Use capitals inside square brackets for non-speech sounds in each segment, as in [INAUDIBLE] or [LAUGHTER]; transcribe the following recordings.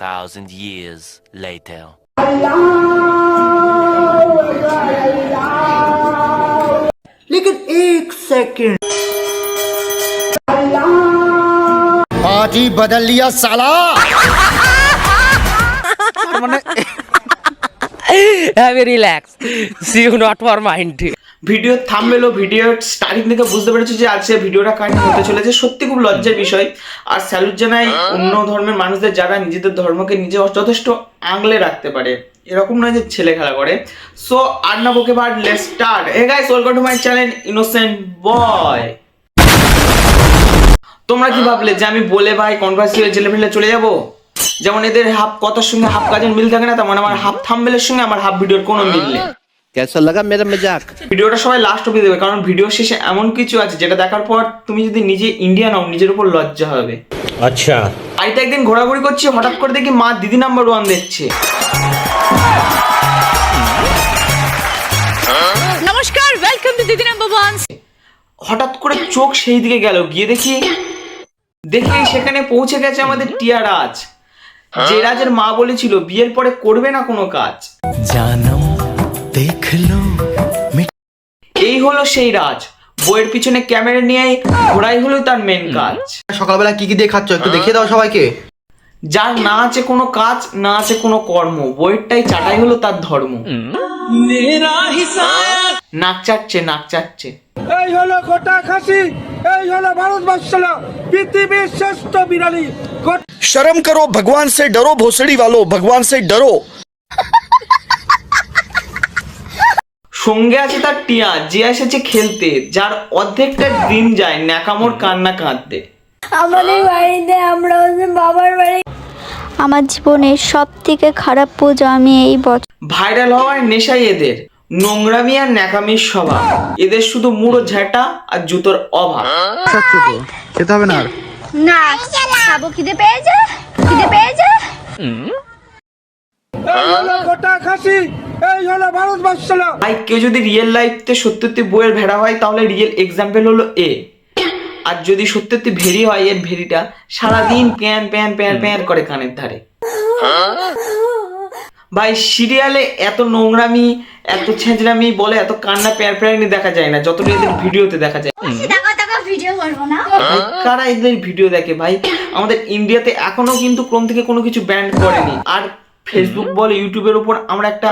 2,000 years later. लेकिन एक second party बदल लिया साला [LAUGHS] have a relax. See you not for mind. video থামবেলো video starting থেকে বুঝতে পেরেছি যে আজকে ভিডিওটা কাহিনী হতে চলেছে। সত্যি খুব লজ্জার বিষয়। আর স্যালুট জানাই অন্য ধর্মের মানুষদের যারা নিজেদের ধর্মকে নিজে যথেষ্ট আংলে রাখতে পারে। এরকম নয় যে ছেলে খেলা করে। সো আর না বকে বার let start hey guys welcome to my channel innocent boy তোমরা কি ভাবলে যে আমি বলে ভাই কনভার্সি হয়ে জেলে ফেলে চলে যাব? যেমন এদের হাফ কথার সঙ্গে হাফ কাজের মিল থাকে না, তেমন আমার হাফ থাম্বেলের সঙ্গে আমার হাফ ভিডিওর কোনো মিল নেই। কেসা লাগা মেরা মজাক ভিডিওটা সবাই লাস্ট অবধি দেখবে কারণ ভিডিও শেষে এমন কিছু আছে যেটা দেখার পর তুমি যদি নিজে ইন্ডিয়ান হও নিজের উপর লজ্জা হবে। আচ্ছা। বাড়িতে একদিন ঘোরাঘুরি করছি হঠাৎ করে দেখি মা দিদি নাম্বার ওয়ান দেখছে। নমস্কার welcome to Didi number one হঠাৎ করে চোখ সেই দিকে গেল গিয়ে দেখি দেখি সেখানে পৌঁছে গেছে আমাদের টিয়া রাজ। যে রাজের মা বলেছিল বিয়ের পরে করবে না কোনো কাজ। জানো এই হলো সেই রাজ। বইয়ের পিছনে ক্যামেরা নিয়ে ঘোরাই হলো তার মেন কাজ। সকালবেলা কি কি দিয়ে খাচ্ছ? একটু দেখিয়ে দাও সবাইকে। যার না আছে কোনো কাজ না আছে কোনো কর্ম বইয়েরটাই চাটাই হলো তার ধর্ম। নাক চাচ্ছে নাক চাচ্ছে এই হলো গোটা খাসি এই হলো ভারতবর্ষল পৃথিবীর শ্রেষ্ঠ বিড়ালি। শরম করো ভগবান সে ডরো ভোসড়ি ভালো ভগবান সে ডরো। সঙ্গে আছে তার টিয়া যে এসেছে খেলতে যার অর্ধেকটা দিন যায় ন্যাকামোর কান্না কাঁদতে। আমাদের বাড়িতে আমরা বাবার বাড়ি। আমার জীবনের সব থেকে খারাপ পুজো আমি এই বছর। ভাইরাল হওয়ার নেশাই এদের। নোংরামি আর ন্যাকামির স্বভাব। এদের শুধু মুড়ো ঝ্যাটা আর জুতোর অভাব। খেতে হবে না আর? না খাব খিদে পেয়েছে? খিদে পেয়েছে? এই হলো গোটা খাসি এই হলো ভারতবর্ষের ভাই কেউ যদি রিয়েল লাইফতে সত্যি বইয়ের ভেড়া হয় তাহলে রিয়েল এক্সাম্পল হলো এ। আর যদি সত্যি ভেরি হয় এর ভেরিটা সারাদিন প্যান প্যান প্যান প্যান করে কানের ধারে। ভাই সিরিয়ালে এত নোংরামি এত ছেঁচড়ামি বলে এত কান্না প্যার প্যারানি দেখা যায় না যতটা এদের ভিডিওতে দেখা যায়। কারা এদের ভিডিও দেখে ভাই? আমাদের ইন্ডিয়াতে এখনও কিন্তু ক্রোম থেকে কোনো কিছু ব্যান্ড করেনি। আর ফেসবুক বলে ইউটিউবের উপর আমার একটা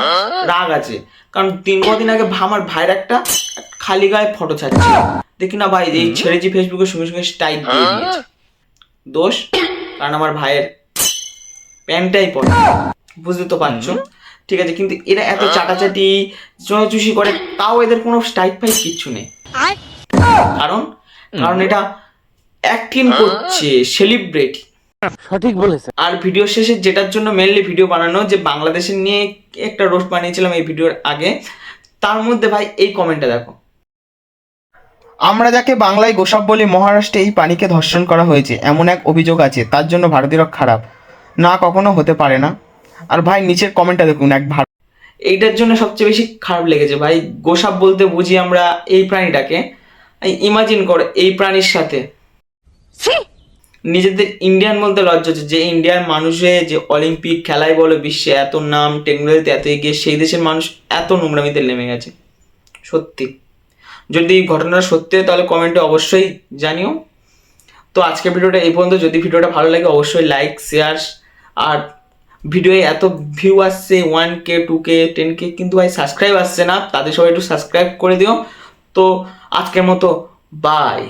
রাগ আছে। কারণ তিন কদিন আগে আমার ভাইয়ের একটা খালি গায়ে ফটো ছাড়ছে। দেখি না ভাই এই ছেড়েছি ফেসবুকের সঙ্গে সঙ্গে স্টাইল দিয়ে দিয়েছে। দোষ? কারণ আমার ভাইয়ের প্যান্টটাই পরে। বুঝতে তো পারছ? ঠিক আছে কিন্তু এরা এত চাটাচাটি চুষি করে তাও এদের কোনো স্টাইল ফাইট কিচ্ছু নেই। কারণ? কারণ এটা অ্যাক্টিং করছে সেলিব্রিটি সঠিক বলেছে আর ভিডিও শেষে যেটার জন্য মেনলি ভিডিও বানানো যে বাংলাদেশের নিয়ে একটা রোস্ট বানিয়েছিলাম এই ভিডিওর আগে তার মধ্যে ভাই এই কমেন্টটা দেখো। আমরা যাকে বাংলায় গোসাপ বলি মহারাষ্ট্রে এই পানিকে ধর্ষণ করা হয়েছে এমন এক অভিযোগ আছে তার জন্য ভারতীয়রা খারাপ। না কখনো হতে পারে না। আর ভাই নিচের কমেন্টটা দেখুন এক ভারত এইটার জন্য সবচেয়ে বেশি খারাপ লেগেছে ভাই গোসাপ বলতে বুঝি আমরা এই প্রাণীটাকে ইমাজিন করো এই প্রাণীর সাথে। নিজেদের ইন্ডিয়ান বলতে লজ্জা হচ্ছে, যে ইন্ডিয়ার মানুষে যে অলিম্পিক খেলায় বলো বিশ্বে এত নাম টেকনোলজিতে এত এগিয়ে, সেই দেশের মানুষ এত নোংরামিতে নেমে গেছে। সত্যি। যদি এই ঘটনাটা সত্যি হয়, তাহলে কমেন্টে অবশ্যই জানিও। তো আজকের ভিডিওটা এই পর্যন্ত। যদি ভিডিওটা ভালো লাগে, অবশ্যই লাইক শেয়ার আর ভিডিওয়ে এত ভিউ আসছে one K two K ten K কিন্তু ভাই সাবস্ক্রাইব আসছে না, তাদের সবাই একটু সাবস্ক্রাইব করে দিও। তো আজকের মতো বাই